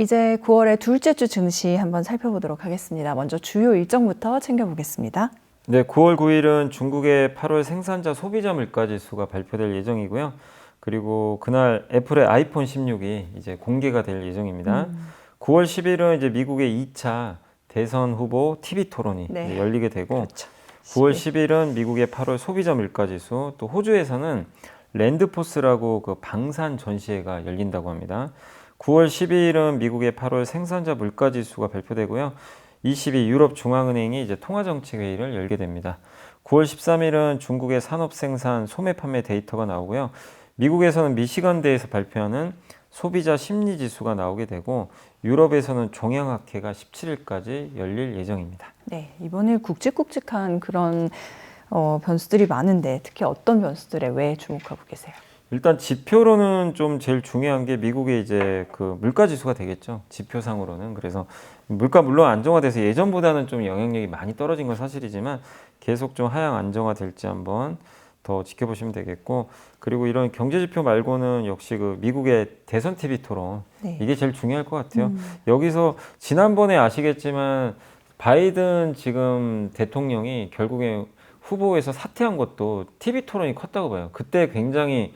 이제 9월의 둘째 주 증시 한번 살펴보도록 하겠습니다. 먼저 주요 일정부터 챙겨보겠습니다. 네, 9월 9일은 중국의 8월 생산자 소비자 물가 지수가 발표될 예정이고요. 그리고 그날 애플의 아이폰 16이 이제 공개가 될 예정입니다. 음. 9월 10일은 이제 미국의 2차 대선 후보 TV 토론이 네. 열리게 되고 그렇죠. 9월 10일은 미국의 8월 소비자 물가 지수, 또 호주에서는 랜드포스라고 그 방산 전시회가 열린다고 합니다. 9월 12일은 미국의 8월 생산자 물가 지수가 발표되고요. 22 유럽 중앙은행이 이제 통화 정책 회의를 열게 됩니다. 9월 13일은 중국의 산업 생산 소매 판매 데이터가 나오고요. 미국에서는 미시건대에서 발표하는 소비자 심리 지수가 나오게 되고 유럽에서는 종양학회가 17일까지 열릴 예정입니다. 네, 이번에 굵직굵직한 그런 어, 변수들이 많은데 특히 어떤 변수들에 왜 주목하고 계세요? 일단 지표로는 좀 제일 중요한 게 미국의 이제 그 물가 지수가 되겠죠. 지표상으로는. 그래서 물가 물론 안정화돼서 예전보다는 좀 영향력이 많이 떨어진 건 사실이지만 계속 좀 하향 안정화 될지 한번 더 지켜보시면 되겠고 그리고 이런 경제 지표 말고는 역시 그 미국의 대선 TV 토론 네. 이게 제일 중요할 것 같아요. 음. 여기서 지난번에 아시겠지만 바이든 지금 대통령이 결국에 후보에서 사퇴한 것도 TV 토론이 컸다고 봐요. 그때 굉장히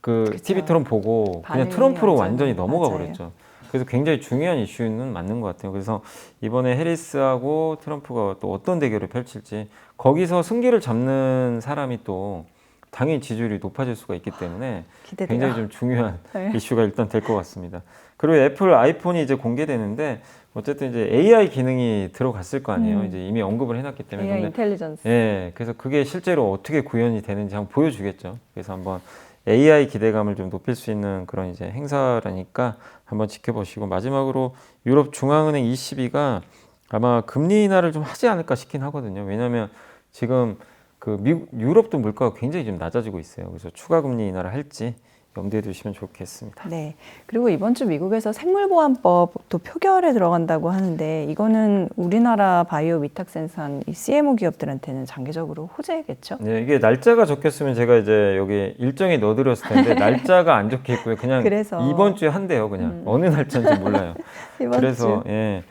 그 그쵸. TV 토론 보고 그냥 트럼프로 완전히 완전히 넘어가 맞아요. 버렸죠. 그래서 굉장히 중요한 이슈는 맞는 것 같아요. 그래서 이번에 해리스하고 트럼프가 또 어떤 대결을 펼칠지 거기서 승기를 잡는 사람이 또 당연히 지지율이 높아질 수가 있기 때문에 기대돼요. 굉장히 좀 중요한 네. 이슈가 일단 될 것 같습니다. 그리고 애플 아이폰이 이제 공개되는데 어쨌든 이제 AI 기능이 들어갔을 거 아니에요. 음. 이제 이미 언급을 해놨기 때문에. AI 인텔리전스. 예, 그래서 그게 실제로 어떻게 구현이 되는지 한번 보여주겠죠. 그래서 한번 AI 기대감을 좀 높일 수 있는 그런 이제 행사라니까 한번 지켜보시고 마지막으로 유럽 중앙은행 ECB가 아마 금리 인하를 좀 하지 않을까 싶긴 하거든요. 왜냐하면 지금 그 미국 유럽도 물가가 굉장히 좀 낮아지고 있어요. 그래서 추가 금리 인하를 할지 염두에 두시면 좋겠습니다. 네. 그리고 이번 주 미국에서 생물보안법도 표결에 들어간다고 하는데 이거는 우리나라 바이오 위탁 생산 이 CMO 기업들한테는 장기적으로 호재겠죠? 네, 이게 날짜가 적혔으면 제가 이제 여기 일정에 넣어드렸을 텐데 날짜가 안 적혀 있고요. 그냥 그래서. 이번 주에 한대요. 그냥 음. 어느 날짜인지 몰라요. 이번 그래서 주. 예.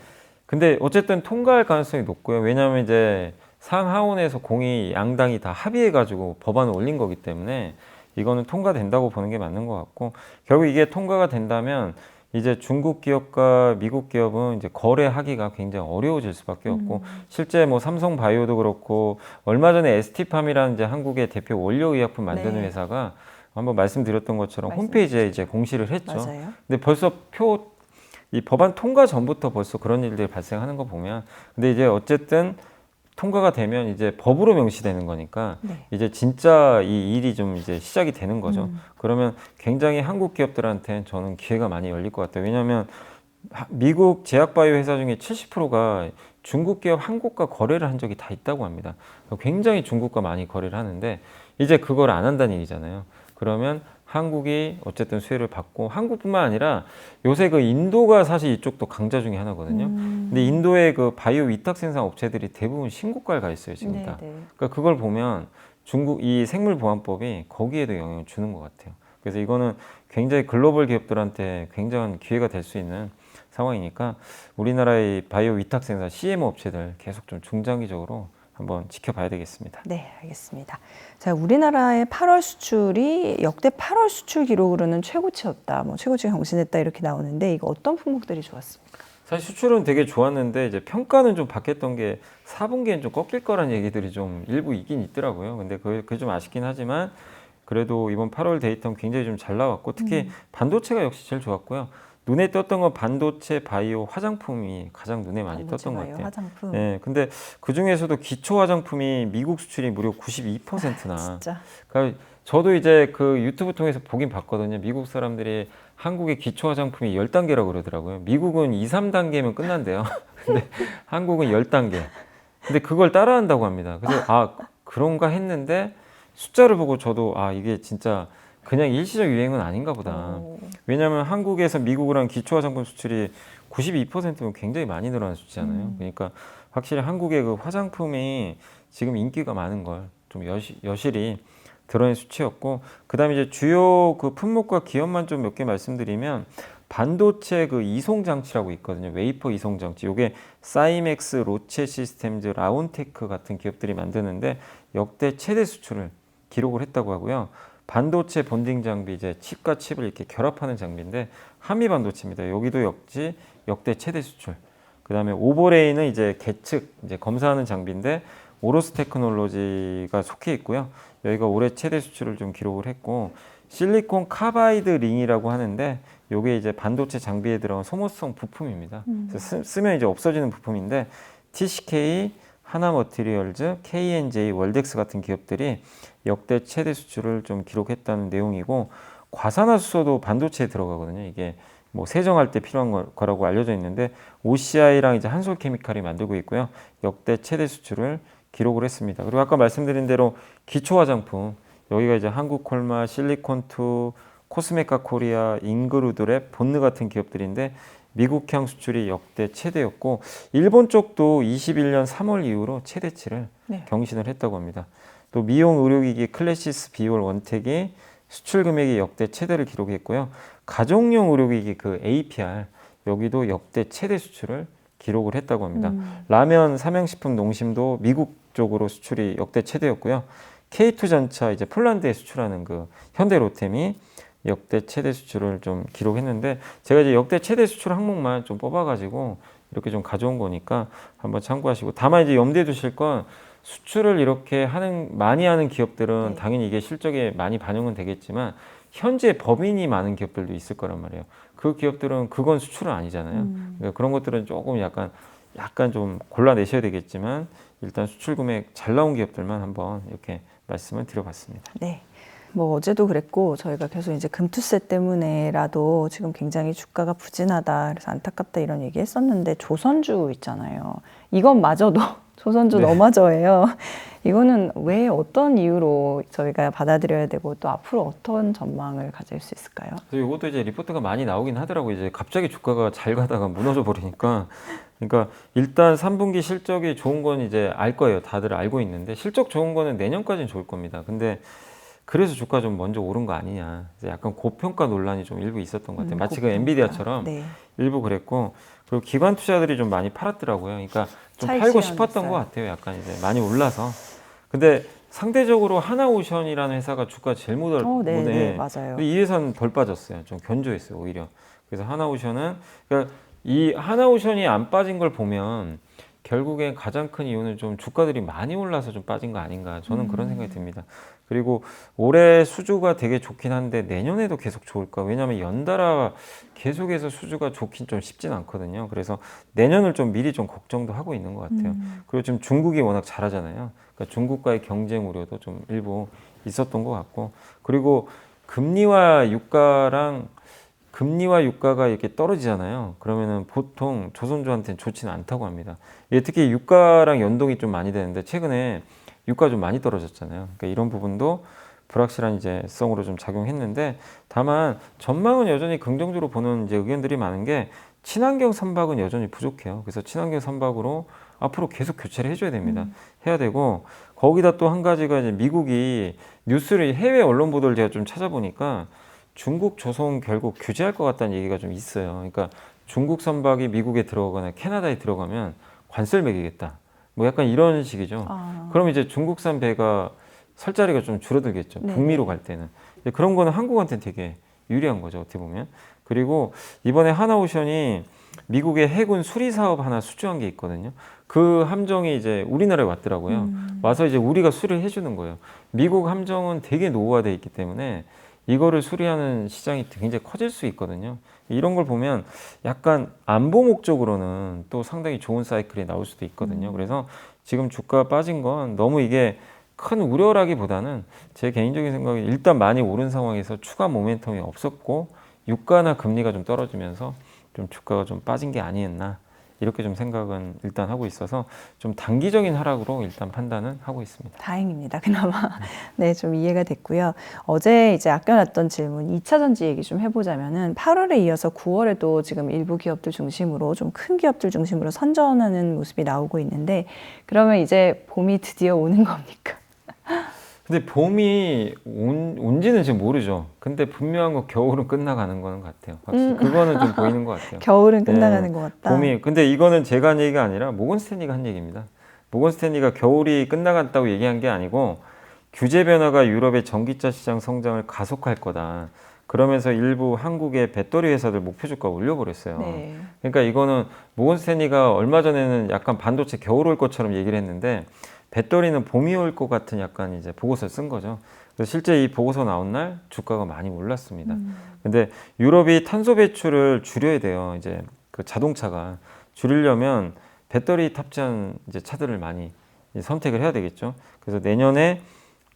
근데 어쨌든 통과할 가능성이 높고요. 왜냐하면 이제 상하원에서 공이 양당이 다 합의해가지고 법안을 올린 거기 때문에 이거는 통과된다고 보는 게 맞는 것 같고 결국 이게 통과가 된다면 이제 중국 기업과 미국 기업은 이제 거래하기가 굉장히 어려워질 수밖에 없고 실제 뭐 삼성 바이오도 그렇고 얼마 전에 ST팜이라는 이제 한국의 대표 원료 의약품 만드는 네. 회사가 한번 말씀드렸던 것처럼 말씀 홈페이지에 이제 공시를 했죠. 맞아요. 근데 벌써 표 이 법안 통과 전부터 벌써 그런 일들이 발생하는 거 보면 근데 이제 어쨌든 통과가 되면 이제 법으로 명시되는 거니까 네. 이제 진짜 이 일이 좀 이제 시작이 되는 거죠. 음. 그러면 굉장히 한국 기업들한테 저는 기회가 많이 열릴 것 같아요. 왜냐하면 하- 미국 제약바이오 회사 중에 70%가 중국 기업 한국과 거래를 한 적이 다 있다고 합니다. 굉장히 중국과 많이 거래를 하는데 이제 그걸 안 한다는 얘기잖아요. 그러면 한국이 어쨌든 수혜를 받고 한국뿐만 아니라 요새 그 인도가 사실 이쪽도 강자 중에 하나거든요. 음. 근데 인도의 그 바이오 위탁 생산 업체들이 대부분 신고가에 가 있어요 지금 네, 다. 네. 그러니까 그걸 보면 중국 이 생물 보안법이 거기에도 영향을 주는 것 같아요. 그래서 이거는 굉장히 글로벌 기업들한테 굉장한 기회가 될 수 있는 상황이니까 우리나라의 바이오 위탁 생산 CMO 업체들 계속 좀 중장기적으로 한번 지켜봐야 되겠습니다. 네, 알겠습니다. 자, 우리나라의 8월 수출이 역대 8월 수출 기록으로는 최고치였다. 뭐 최고치 경신했다 이렇게 나오는데 이거 어떤 품목들이 좋았습니까? 사실 수출은 되게 좋았는데 이제 평가는 좀 바뀌었던 게 4분기엔 좀 꺾일 거란 얘기들이 좀 일부 있긴 있더라고요. 근데 그게, 그게 좀 아쉽긴 하지만 그래도 이번 8월 데이터는 굉장히 좀 잘 나왔고 특히 음. 반도체가 역시 제일 좋았고요. 눈에 떴던 건 반도체, 바이오, 화장품이 가장 눈에 많이 떴던 것 같아요. 화장품. 예, 근데 그 중에서도 기초 화장품이 미국 수출이 무려 92%나. 진짜. 그러니까 저도 이제 그 유튜브 통해서 보긴 봤거든요. 미국 사람들이 한국의 기초 화장품이 10단계라고 그러더라고요. 미국은 2, 3단계면 끝난대요. 근데 한국은 10단계. 근데 그걸 따라한다고 합니다. 그래서 아, 그런가 했는데 숫자를 보고 저도 아, 이게 진짜 그냥 일시적 유행은 아닌가 보다. 오. 왜냐하면 한국에서 미국으로 한 기초 화장품 수출이 92%면 굉장히 많이 늘어난 수치잖아요. 음. 그러니까 확실히 한국의 그 화장품이 지금 인기가 많은 걸 좀 여시, 여실히 드러낸 수치였고 그다음에 이제 주요 그 품목과 기업만 좀 몇 개 말씀드리면 반도체 그 이송 장치라고 있거든요. 웨이퍼 이송 장치. 요게 사이맥스, 로체 시스템즈, 라운테크 같은 기업들이 만드는데 역대 최대 수출을 기록을 했다고 하고요. 반도체 본딩 장비 이제 칩과 칩을 이렇게 결합하는 장비인데 한미 반도체입니다. 여기도 역지 역대 최대 수출. 그다음에 오버레이는 이제 계측 이제 검사하는 장비인데 오로스 테크놀로지가 속해 있고요. 여기가 올해 최대 수출을 좀 기록을 했고 실리콘 카바이드 링이라고 하는데 요게 이제 반도체 장비에 들어간 소모성 부품입니다. 쓰, 쓰면 이제 없어지는 부품인데 TCK, 하나머티리얼즈, KNJ, 월덱스 같은 기업들이 역대 최대 수출을 좀 기록했다는 내용이고 과산화수소도 반도체에 들어가거든요. 이게 뭐 세정할 때 필요한 거- 거라고 알려져 있는데 OCI랑 이제 한솔케미칼이 만들고 있고요. 역대 최대 수출을 기록을 했습니다. 그리고 아까 말씀드린 대로 기초 화장품 여기가 이제 한국콜마, 실리콘투, 코스메카 코리아, 잉그루드랩, 본느 같은 기업들인데 미국향 수출이 역대 최대였고 일본 쪽도 21년 3월 이후로 최대치를 네. 경신을 했다고 합니다. 또 미용 의료기기 클래시스 비올 원택이 수출 금액이 역대 최대를 기록했고요. 가정용 의료기기 그 APR 여기도 역대 최대 수출을 기록을 했다고 합니다. 음. 라면, 삼양식품, 농심도 미국 쪽으로 수출이 역대 최대였고요. K2 전차 이제 폴란드에 수출하는 그 현대로템이 역대 최대 수출을 좀 기록했는데 제가 이제 역대 최대 수출 항목만 좀 뽑아가지고 이렇게 좀 가져온 거니까 한번 참고하시고 다만 이제 염두에 두실 건 수출을 이렇게 하는 많이 하는 기업들은 네. 당연히 이게 실적에 많이 반영은 되겠지만 현재 법인이 많은 기업들도 있을 거란 말이에요. 그 기업들은 그건 수출은 아니잖아요. 음. 그러니까 그런 것들은 조금 약간 약간 좀 골라내셔야 되겠지만 일단 수출 금액 잘 나온 기업들만 한번 이렇게 말씀을 드려봤습니다. 네. 뭐 어제도 그랬고 저희가 계속 이제 금투세 때문에라도 지금 굉장히 주가가 부진하다 그래서 안타깝다 이런 얘기 했었는데 조선주 있잖아요. 이것마저도 조선주 네. 너마저예요. 이거는 왜 어떤 이유로 저희가 받아들여야 되고 또 앞으로 어떤 전망을 가질 수 있을까요? 그래서 이것도 이제 리포트가 많이 나오긴 하더라고요. 이제 갑자기 주가가 잘 가다가 무너져 버리니까. 그러니까 일단 3분기 실적이 좋은 건 이제 알 거예요. 다들 알고 있는데 실적 좋은 거는 내년까지는 좋을 겁니다. 근데 그래서 주가 좀 먼저 오른 거 아니냐. 약간 고평가 논란이 좀 일부 있었던 것 같아요. 음, 마치 그 고평가. 엔비디아처럼 네. 일부 그랬고 그리고 기관 투자들이 좀 많이 팔았더라고요. 그러니까 좀 팔고 싶었던 있어요. 것 같아요. 약간 이제 많이 올라서. 근데 상대적으로 하나오션이라는 회사가 주가 제일 못 올- 어, 네. 네, 맞아요. 이 회사는 덜 빠졌어요. 좀 견조했어요, 오히려. 그래서 하나오션은 그러니까 이 하나오션이 안 빠진 걸 보면 결국엔 가장 큰 이유는 좀 주가들이 많이 올라서 좀 빠진 거 아닌가 저는 그런 음. 생각이 듭니다. 그리고 올해 수주가 되게 좋긴 한데 내년에도 계속 좋을까? 왜냐하면 연달아 계속해서 수주가 좋긴 좀 쉽진 않거든요. 그래서 내년을 좀 미리 좀 걱정도 하고 있는 것 같아요. 음. 그리고 지금 중국이 워낙 잘하잖아요. 그러니까 중국과의 경쟁 우려도 좀 일부 있었던 것 같고 그리고 금리와 유가랑 금리와 유가가 이렇게 떨어지잖아요. 그러면은 보통 조선주한테는 좋지는 않다고 합니다. 이게 특히 유가랑 연동이 좀 많이 되는데 최근에 유가 좀 많이 떨어졌잖아요. 그러니까 이런 부분도 불확실한 이제 성으로 좀 작용했는데 다만 전망은 여전히 긍정적으로 보는 이제 의견들이 많은 게 친환경 선박은 여전히 부족해요. 그래서 친환경 선박으로 앞으로 계속 교체를 해줘야 됩니다. 해야 되고 거기다 또 한 가지가 이제 미국이 뉴스를 해외 언론 보도를 제가 좀 찾아보니까 중국 조선 결국 규제할 것 같다는 얘기가 좀 있어요. 그러니까 중국 선박이 미국에 들어가거나 캐나다에 들어가면 관세를 매기겠다. 뭐 약간 이런 식이죠. 아, 그럼 이제 중국산 배가 설 자리가 좀 줄어들겠죠. 네. 북미로 갈 때는. 그런 거는 한국한테는 되게 유리한 거죠. 어떻게 보면. 그리고 이번에 하나오션이 미국의 해군 수리 사업 하나 수주한 게 있거든요. 그 함정이 이제 우리나라에 왔더라고요. 음. 와서 이제 우리가 수리를 해주는 거예요. 미국 함정은 되게 노후화돼 있기 때문에 이거를 수리하는 시장이 굉장히 커질 수 있거든요. 이런 걸 보면 약간 안보 목적으로는 또 상당히 좋은 사이클이 나올 수도 있거든요. 그래서 지금 주가 빠진 건 너무 이게 큰 우려라기보다는 제 개인적인 생각에 일단 많이 오른 상황에서 추가 모멘텀이 없었고 유가나 금리가 좀 떨어지면서 좀 주가가 좀 빠진 게 아니었나 이렇게 좀 생각은 일단 하고 있어서 좀 단기적인 하락으로 일단 판단은 하고 있습니다. 다행입니다. 그나마 네, 좀 이해가 됐고요. 어제 이제 아껴놨던 질문 2차 전지 얘기 좀 해보자면은 8월에 이어서 9월에도 지금 일부 기업들 중심으로 좀 큰 기업들 중심으로 선전하는 모습이 나오고 있는데 그러면 이제 봄이 드디어 오는 겁니까? 근데 봄이 온, 온지는 지금 모르죠. 근데 분명한 건 겨울은 끝나가는 거는 같아요. 확실히 음. 그거는 좀 보이는 것 같아요. 겨울은 네, 끝나가는 것 같다. 봄이 근데 이거는 제가 한 얘기가 아니라 모건 스탠리가 한 얘기입니다. 모건 스탠리가 겨울이 끝나갔다고 얘기한 게 아니고 규제 변화가 유럽의 전기차 시장 성장을 가속할 거다. 그러면서 일부 한국의 배터리 회사들 목표 주가 올려버렸어요. 네. 그러니까 이거는 모건 스탠리가 얼마 전에는 약간 반도체 겨울 올 것처럼 얘기를 했는데 배터리는 봄이 올 것 같은 약간 이제 보고서를 쓴 거죠. 그래서 실제 이 보고서 나온 날 주가가 많이 올랐습니다. 음. 근데 유럽이 탄소 배출을 줄여야 돼요. 이제 그 자동차가 줄이려면 배터리 탑재한 이제 차들을 많이 이제 선택을 해야 되겠죠. 그래서 내년에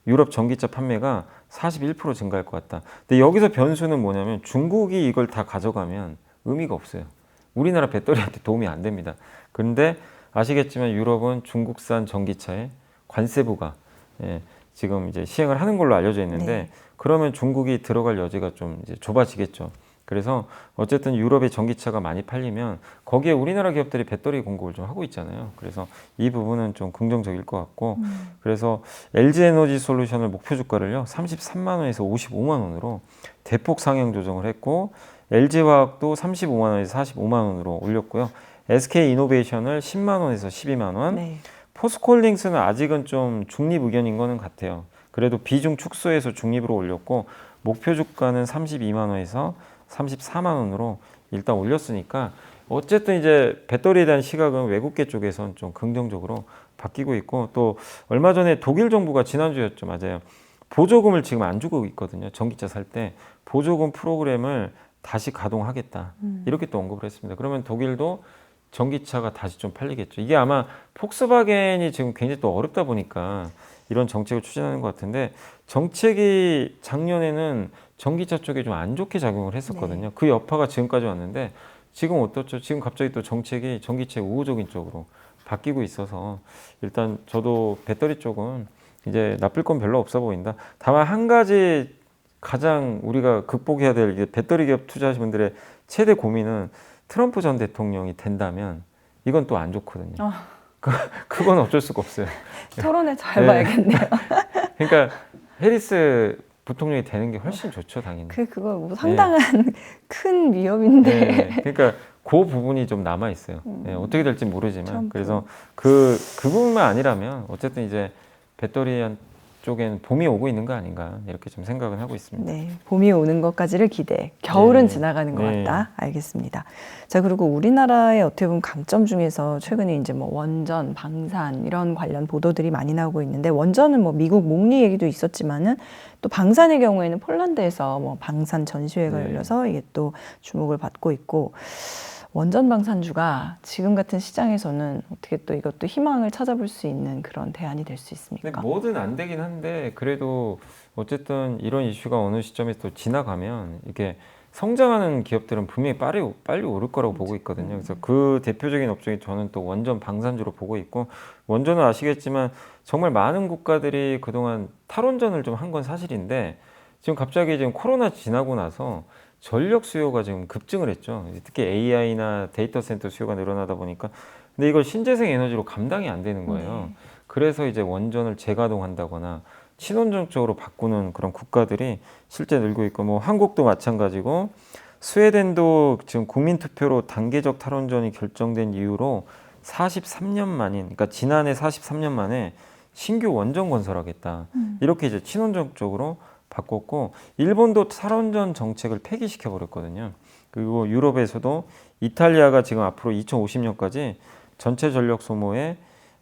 유럽 전기차 판매가 41% 증가할 것 같다. 근데 여기서 변수는 뭐냐면 중국이 이걸 다 가져가면 의미가 없어요. 우리나라 배터리한테 도움이 안 됩니다. 그런데 아시겠지만 유럽은 중국산 전기차에 관세 부가 예, 지금 이제 시행을 하는 걸로 알려져 있는데 네. 그러면 중국이 들어갈 여지가 좀 이제 좁아지겠죠. 그래서 어쨌든 유럽의 전기차가 많이 팔리면 거기에 우리나라 기업들이 배터리 공급을 좀 하고 있잖아요. 그래서 이 부분은 좀 긍정적일 것 같고 음. 그래서 LG 에너지 솔루션을 목표 주가를요 33만 원에서 55만 원으로 대폭 상향 조정을 했고 LG 화학도 35만 원에서 45만 원으로 올렸고요. SK 이노베이션을 10만 원에서 12만 원, 네. 포스코홀딩스는 아직은 좀 중립 의견인 거는 같아요. 그래도 비중 축소해서 중립으로 올렸고 목표 주가는 32만 원에서 34만 원으로 일단 올렸으니까 어쨌든 이제 배터리에 대한 시각은 외국계 쪽에선 좀 긍정적으로 바뀌고 있고 또 얼마 전에 독일 정부가 지난주였죠. 맞아요. 보조금을 지금 안 주고 있거든요. 전기차 살 때. 보조금 프로그램을 다시 가동하겠다. 음. 이렇게 또 언급을 했습니다. 그러면 독일도 전기차가 다시 좀 팔리겠죠. 이게 아마 폭스바겐이 지금 굉장히 또 어렵다 보니까 이런 정책을 추진하는 것 같은데 정책이 작년에는 전기차 쪽에 좀 안 좋게 작용을 했었거든요. 그 여파가 지금까지 왔는데 지금 어떻죠? 지금 갑자기 또 정책이 전기차 우호적인 쪽으로 바뀌고 있어서 일단 저도 배터리 쪽은 이제 나쁠 건 별로 없어 보인다. 다만 한 가지 가장 우리가 극복해야 될 배터리 기업 투자하신 분들의 최대 고민은 트럼프 전 대통령이 된다면 이건 또 안 좋거든요. 아. 그, 그건 어쩔 수가 없어요. 토론에 잘 네. 봐야겠네요. 그러니까 해리스 부통령이 되는 게 훨씬 좋죠, 당연히. 그 그거 뭐 상당한 큰 위협인데. 네, 그러니까 그 부분이 좀 남아 있어요. 음. 네, 어떻게 될지 모르지만 트럼프. 그래서 그, 그 부분만 아니라면 어쨌든 이제 배터리 한 쪽엔 봄이 오고 있는 거 아닌가 이렇게 좀 생각은 하고 있습니다. 네, 봄이 오는 것까지를 기대. 겨울은 네. 지나가는 것 네. 같다. 알겠습니다. 자, 그리고 우리나라의 어떻게 보면 강점 중에서 최근에 이제 뭐 원전, 방산 이런 관련 보도들이 많이 나오고 있는데 원전은 뭐 미국 목리 얘기도 있었지만은 또 방산의 경우에는 폴란드에서 뭐 방산 전시회가 네. 열려서 이게 또 주목을 받고 있고 원전 방산주가 지금 같은 시장에서는 어떻게 또 이것도 희망을 찾아볼 수 있는 그런 대안이 될수 근데 있습니까? 뭐든 안 되긴 한데 그래도 어쨌든 이런 이슈가 어느 시점에 또 지나가면 이게 성장하는 기업들은 분명히 빨리 빨리 오를 거라고 보고 있거든요. 그래서 그 대표적인 업종이 저는 또 원전 방산주로 보고 있고 원전은 아시겠지만 정말 많은 국가들이 그동안 탈원전을 좀 한 건 사실인데 지금 갑자기 지금 코로나 지나고 나서 전력 수요가 지금 급증을 했죠. 특히 AI나 데이터 센터 수요가 늘어나다 보니까 근데 이걸 신재생 에너지로 감당이 안 되는 거예요. 네. 그래서 이제 원전을 재가동한다거나 친원전 쪽으로 바꾸는 그런 국가들이 실제 늘고 있고 뭐 한국도 마찬가지고 스웨덴도 지금 국민 투표로 단계적 탈원전이 결정된 이후로 43년 만인 그러니까 지난해 43년 만에 신규 원전 건설하겠다. 음. 이렇게 이제 친원전 쪽으로 바꿨고 일본도 탈원전 정책을 폐기시켜 버렸거든요. 그리고 유럽에서도 이탈리아가 지금 앞으로 2050년까지 전체 전력 소모의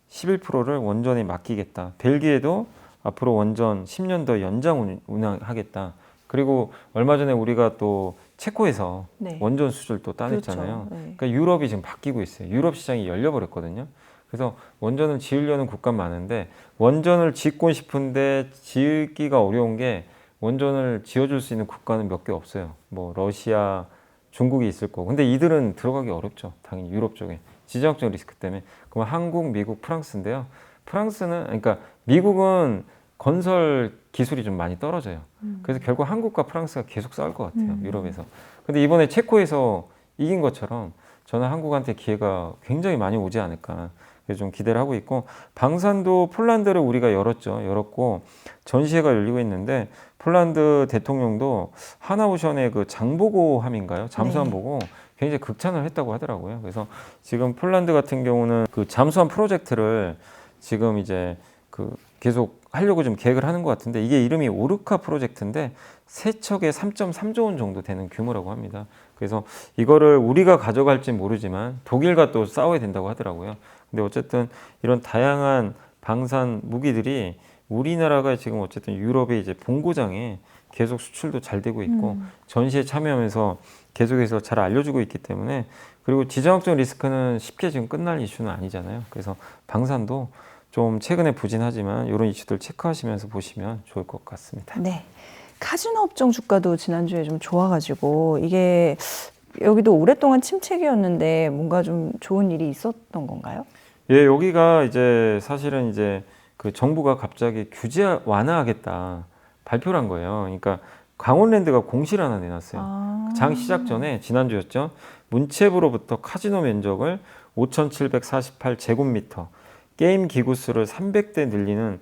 11%를 원전에 맡기겠다. 벨기에도 앞으로 원전 10년 더 연장 운- 운항하겠다. 그리고 얼마 전에 우리가 또 체코에서 네. 원전 수주를 또 따냈잖아요. 그렇죠. 네. 그러니까 유럽이 지금 바뀌고 있어요. 유럽 시장이 열려버렸거든요. 그래서 원전을 지으려는 국가 많은데 원전을 짓고 싶은데 지기가 어려운 게 원전을 지어줄 수 있는 국가는 몇 개 없어요. 뭐 러시아, 중국이 있을 거고. 근데 이들은 들어가기 어렵죠. 당연히 유럽 쪽에 지정학적 리스크 때문에. 그럼 한국, 미국, 프랑스인데요. 프랑스는 그러니까 미국은 건설 기술이 좀 많이 떨어져요. 그래서 결국 한국과 프랑스가 계속 싸울 것 같아요. 음. 유럽에서. 근데 이번에 체코에서 이긴 것처럼 저는 한국한테 기회가 굉장히 많이 오지 않을까. 좀 기대를 하고 있고 방산도 폴란드를 우리가 열었죠. 열었고 전시회가 열리고 있는데 폴란드 대통령도 하나오션의 그 장보고함인가요? 잠수함 네. 보고 굉장히 극찬을 했다고 하더라고요. 그래서 지금 폴란드 같은 경우는 그 잠수함 프로젝트를 지금 이제 그 계속 하려고 좀 계획을 하는 것 같은데 이게 이름이 오르카 프로젝트인데 세척에 3.3조 원 정도 되는 규모라고 합니다. 그래서 이거를 우리가 가져갈지 모르지만 독일과 또 싸워야 된다고 하더라고요. 근데 어쨌든 이런 다양한 방산 무기들이 우리나라가 지금 어쨌든 유럽의 이제 본고장에 계속 수출도 잘 되고 있고 음. 전시에 참여하면서 계속해서 잘 알려주고 있기 때문에 그리고 지정학적 리스크는 쉽게 지금 끝날 이슈는 아니잖아요. 그래서 방산도 좀 최근에 부진하지만 이런 이슈들 체크하시면서 보시면 좋을 것 같습니다. 네. 카지노 업종 주가도 지난주에 좀 좋아가지고 이게 여기도 오랫동안 침체기였는데 뭔가 좀 좋은 일이 있었던 건가요? 예, 여기가 이제 사실은 이제 그 정부가 갑자기 규제 완화하겠다 발표를 한 거예요. 그러니까 강원랜드가 공시를 하나 내놨어요. 아. 장 시작 전에 지난주였죠. 문체부로부터 카지노 면적을 5,748 제곱미터, 게임 기구 수를 300대 늘리는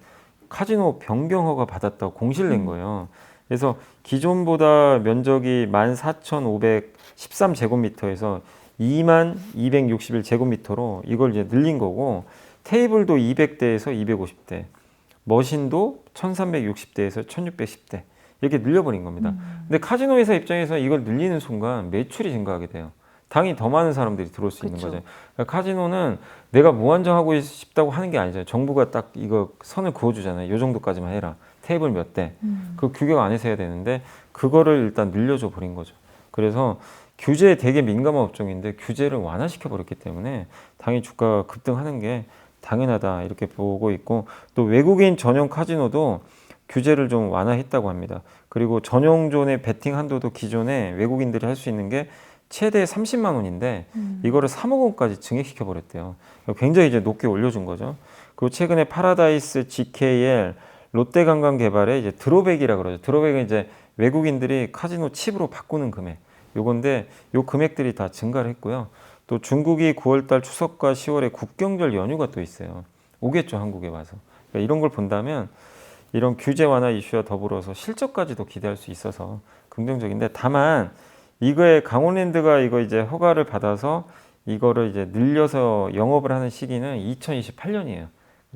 카지노 변경 허가 받았다고 공시를 낸 거예요. 그래서 기존보다 면적이 14,513 제곱미터에서 2만 261 제곱미터로 이걸 이제 늘린 거고 테이블도 200대에서 250대, 머신도 1360대에서 1610대 이렇게 늘려버린 겁니다. 근데 카지노 회사 입장에서 이걸 늘리는 순간 매출이 증가하게 돼요. 당연히 더 많은 사람들이 들어올 수 있는 그쵸. 거죠. 그러니까 카지노는 내가 무한정하고 싶다고 하는 게 아니잖아요. 정부가 딱 이거 선을 그어주잖아요. 요 정도까지만 해라. 테이블 몇 대. 음. 그 규격 안에서 해야 되는데 그거를 일단 늘려줘 버린 거죠. 그래서 규제에 되게 민감한 업종인데 규제를 완화시켜 버렸기 때문에 당연히 주가가 급등하는 게 당연하다 이렇게 보고 있고 또 외국인 전용 카지노도 규제를 좀 완화했다고 합니다. 그리고 전용존의 베팅 한도도 기존에 외국인들이 할 수 있는 게 최대 30만 원인데 음. 이거를 3억 원까지 증액시켜 버렸대요. 굉장히 이제 높게 올려준 거죠. 그리고 최근에 파라다이스 GKL 롯데관광개발의 이제 드로백이라 그러죠. 드로백은 이제 외국인들이 카지노 칩으로 바꾸는 금액. 요건데 요 금액들이 다 증가를 했고요. 또 중국이 9월달 추석과 10월에 국경절 연휴가 또 있어요. 오겠죠 한국에 와서. 그러니까 이런 걸 본다면 이런 규제 완화 이슈와 더불어서 실적까지도 기대할 수 있어서 긍정적인데 다만 이거에 강원랜드가 이거 이제 허가를 받아서 이거를 이제 늘려서 영업을 하는 시기는 2028년이에요.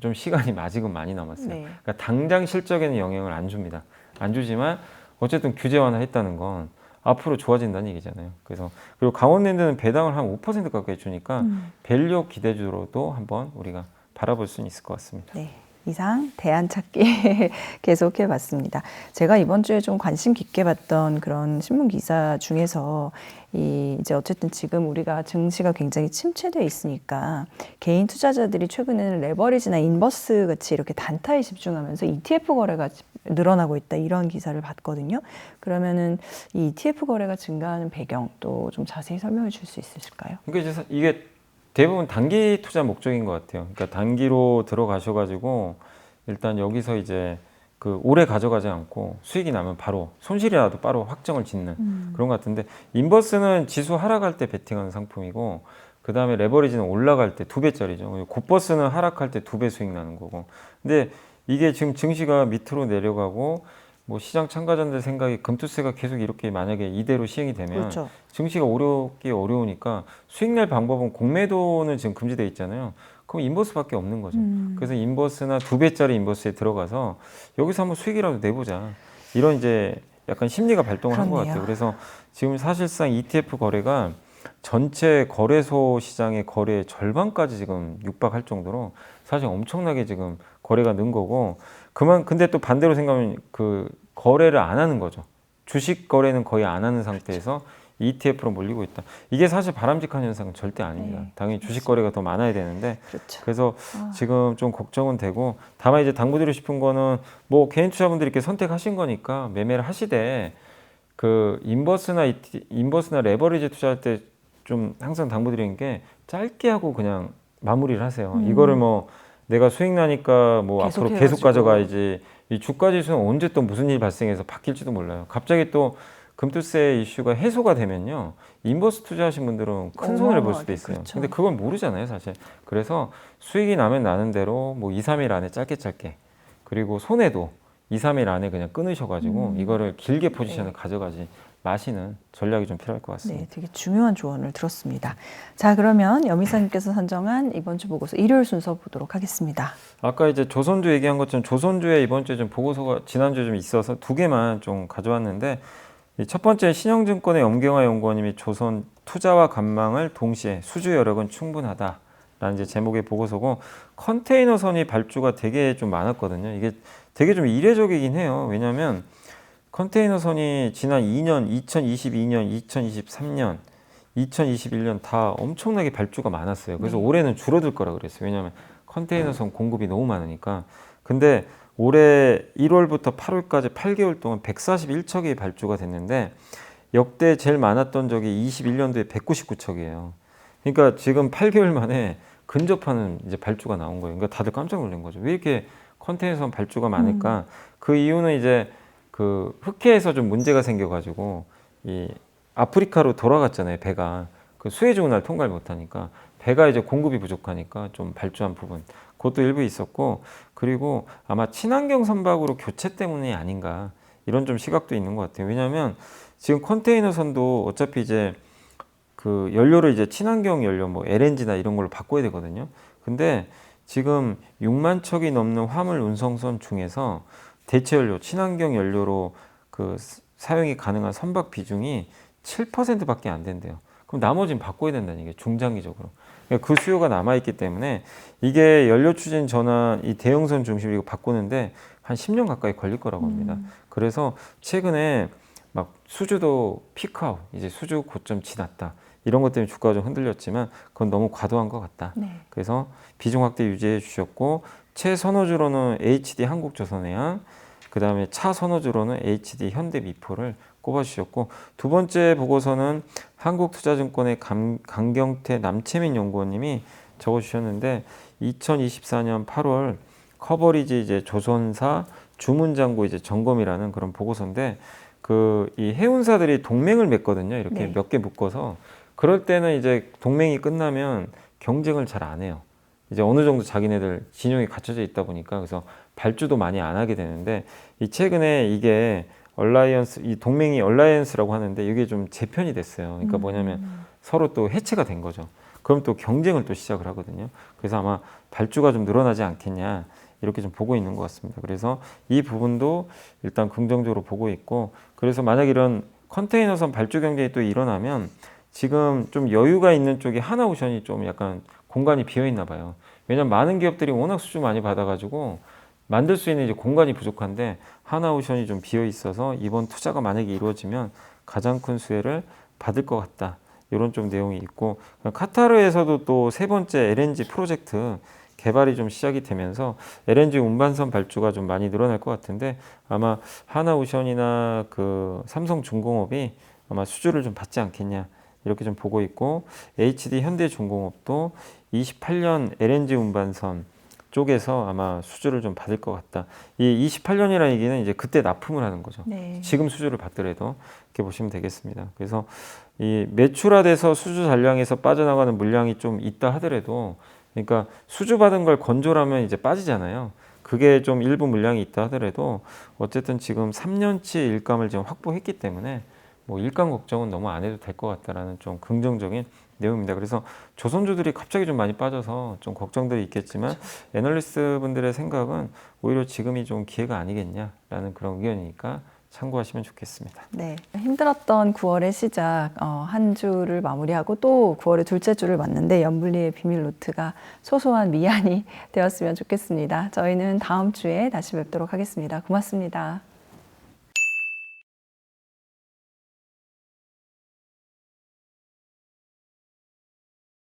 좀 시간이 아직은 많이 남았어요. 네. 그러니까 당장 실적에는 영향을 안 줍니다. 안 주지만 어쨌든 규제 완화했다는 건 앞으로 좋아진다는 얘기잖아요. 그래서 그리고 강원랜드는 배당을 한 5% 가까이 주니까 음. 밸류 기대주로도 한번 우리가 바라볼 수는 있을 것 같습니다. 네. 이상 대안 찾기 계속해 봤습니다. 제가 이번 주에 좀 관심 깊게 봤던 그런 신문 기사 중에서 이 이제 어쨌든 지금 우리가 증시가 굉장히 침체돼 있으니까 개인 투자자들이 최근에는 레버리지나 인버스 같이 이렇게 단타에 집중하면서 ETF 거래가 늘어나고 있다 이런 기사를 봤거든요. 그러면은 이 ETF 거래가 증가하는 배경 또 좀 자세히 설명해 줄 수 있으실까요? 그러니까 사- 이게 대부분 단기 투자 목적인 것 같아요. 그러니까 단기로 들어가셔가지고 일단 여기서 이제 그 오래 가져가지 않고 수익이 나면 바로 손실이 나도 바로 확정을 짓는 그런 것 같은데 인버스는 지수 하락할 때 베팅하는 상품이고 그 다음에 레버리지는 올라갈 때 두 배짜리죠. 곱버스는 하락할 때 두 배 수익 나는 거고. 근데 이게 지금 증시가 밑으로 내려가고 뭐 시장 참가자들 생각이 금투세가 계속 이렇게 만약에 이대로 시행이 되면 그렇죠. 증시가 어렵기 어려우니까 수익 낼 방법은 공매도는 지금 금지돼 있잖아요. 그럼 인버스밖에 없는 거죠. 음. 그래서 인버스나 두 배짜리 인버스에 들어가서 여기서 한번 수익이라도 내보자. 이런 이제 약간 심리가 발동을 한 것. 같아요. 그래서 지금 사실상 ETF 거래가 전체 거래소 시장의 거래의 절반까지 지금 육박할 정도로 사실 엄청나게 지금 거래가 는 거고 그만 근데 또 반대로 생각하면 그 거래를 안 하는 거죠. 주식 거래는 거의 안 하는 상태에서 ETF로 몰리고 있다. 이게 사실 바람직한 현상은 절대 아닙니다. 네, 당연히 주식 거래가 더 많아야 되는데 그렇죠. 그래서 아. 지금 좀 걱정은 되고 다만 이제 당부드리고 싶은 거는 뭐 개인 투자분들이 이렇게 선택하신 거니까 매매를 하시되 그 인버스나 이티- 인버스나 레버리지 투자할 때 좀 항상 당부드리는 게 짧게 하고 그냥 마무리를 하세요. 음. 이거를 뭐 내가 수익 나니까 뭐 계속 앞으로 계속 해가지고. 가져가야지 이 주가 지수는 언제 또 무슨 일이 발생해서 바뀔지도 몰라요. 갑자기 또 금투세 이슈가 해소가 되면요. 인버스 투자하신 분들은 큰 손해를 볼 수도 있어요. 그렇죠. 근데 그걸 모르잖아요, 사실. 그래서 수익이 나면 나는 대로 뭐 2, 3일 안에 짧게 짧게 그리고 손해도 2, 3일 안에 그냥 끊으셔 가지고 음. 이거를 길게 포지션을 네. 가져가지 마시는 전략이 좀 필요할 것 같습니다. 네, 되게 중요한 조언을 들었습니다. 자, 그러면 여미사님께서 선정한 이번 주 보고서 일요일 순서 보도록 하겠습니다. 아까 이제 조선주 얘기한 것처럼 조선주에 이번 주에 좀 보고서가 지난주에 좀 있어서 두 개만 좀 가져왔는데 이첫 번째 신영증권의 엄경화 연구원님이 조선 투자와 관망을 동시에 수주 여력은 충분하다 라는 이제 제목의 보고서고 컨테이너선이 발주가 되게 좀 많았거든요. 이게 되게 좀 이례적이긴 해요. 왜냐하면 컨테이너선이 지난 2년, 2022년, 2023년, 2021년 다 엄청나게 발주가 많았어요. 그래서 네. 올해는 줄어들 거라 그랬어요. 왜냐하면 컨테이너선 공급이 너무 많으니까. 근데 올해 1월부터 8월까지 8개월 동안 141척이 발주가 됐는데 역대 제일 많았던 적이 21년도에 199척이에요. 그러니까 지금 8개월 만에 근접하는 이제 발주가 나온 거예요. 그러니까 다들 깜짝 놀란 거죠. 왜 이렇게 컨테이너선 발주가 많을까? 그 이유는 이제 그 흑해에서 좀 문제가 생겨가지고 이 아프리카로 돌아갔잖아요. 배가 그 수에즈 운하를 통과를 못하니까 배가 이제 공급이 부족하니까 좀 발주한 부분 그것도 일부 있었고 그리고 아마 친환경 선박으로 교체 때문이 아닌가 이런 좀 시각도 있는 것 같아요. 왜냐하면 지금 컨테이너 선도 어차피 이제 그 연료를 이제 친환경 연료 뭐 LNG나 이런 걸로 바꿔야 되거든요. 근데 지금 6만 척이 넘는 화물 운송선 중에서 대체 연료, 친환경 연료로 그 스- 사용이 가능한 선박 비중이 7%밖에 안 된대요. 그럼 나머지는 바꿔야 된다는 얘기예요. 중장기적으로. 그러니까 그 수요가 남아 있기 때문에 이게 연료 추진 전환 이 대형선 중심으로 이거 바꾸는데 한 10년 가까이 걸릴 거라고 합니다. 그래서 최근에 막 수주도 피크아웃, 이제 수주 고점 지났다. 이런 것 때문에 주가가 좀 흔들렸지만 그건 너무 과도한 것 같다. 네. 그래서 비중 확대 유지해 주셨고 최선호주로는 HD 한국조선해양 그 다음에 차 선호주로는 HD 현대미포를 꼽아주셨고 두 번째 보고서는 한국투자증권의 감, 강경태 남채민 연구원님이 적어주셨는데 2024년 8월 커버리지 이제 조선사 주문장고 이제 점검이라는 그런 보고서인데 그 이 해운사들이 동맹을 맺거든요 이렇게 네. 몇개 묶어서 그럴 때는 이제 동맹이 끝나면 경쟁을 잘 안 해요. 이제 어느 정도 자기네들 진영이 갖춰져 있다 보니까 그래서 발주도 많이 안 하게 되는데 이 최근에 이게 얼라이언스 이 동맹이 얼라이언스라고 하는데 이게 좀 재편이 됐어요. 그러니까 뭐냐면 서로 또 해체가 된 거죠. 그럼 또 경쟁을 또 시작을 하거든요. 그래서 아마 발주가 좀 늘어나지 않겠냐 이렇게 좀 보고 있는 것 같습니다. 그래서 이 부분도 일단 긍정적으로 보고 있고 그래서 만약 이런 컨테이너선 발주 경쟁이 또 일어나면 지금 좀 여유가 있는 쪽이 하나오션이 좀 약간 공간이 비어 있나 봐요. 왜냐면 많은 기업들이 워낙 수주 많이 받아가지고 만들 수 있는 이제 공간이 부족한데 하나오션이 좀 비어 있어서 이번 투자가 만약에 이루어지면 가장 큰 수혜를 받을 것 같다. 이런 좀 내용이 있고 카타르에서도 또 세 번째 LNG 프로젝트 개발이 좀 시작이 되면서 LNG 운반선 발주가 좀 많이 늘어날 것 같은데 아마 하나오션이나 그 삼성중공업이 아마 수주를 좀 받지 않겠냐 이렇게 좀 보고 있고 HD 현대중공업도 28년 LNG 운반선 쪽에서 아마 수주를 좀 받을 것 같다. 이 28년이라는 얘기는 이제 그때 납품을 하는 거죠. 네. 지금 수주를 받더라도 이렇게 보시면 되겠습니다. 그래서 이 매출화돼서 수주 잔량에서 빠져나가는 물량이 좀 있다 하더라도 그러니까 수주 받은 걸 건조라면 이제 빠지잖아요. 그게 좀 일부 물량이 있다 하더라도 어쨌든 지금 3년치 일감을 지금 확보했기 때문에 뭐 일감 걱정은 너무 안 해도 될 것 같다라는 좀 긍정적인 내용입니다. 그래서 조선주들이 갑자기 좀 많이 빠져서 좀 걱정들이 있겠지만 애널리스트 분들의 생각은 오히려 지금이 좀 기회가 아니겠냐라는 그런 의견이니까 참고하시면 좋겠습니다. 네. 힘들었던 9월의 시작, 어, 한 주를 마무리하고 또 9월의 둘째 주를 맞는데 연불리의 비밀 노트가 소소한 미안이 되었으면 좋겠습니다. 저희는 다음 주에 다시 뵙도록 하겠습니다. 고맙습니다.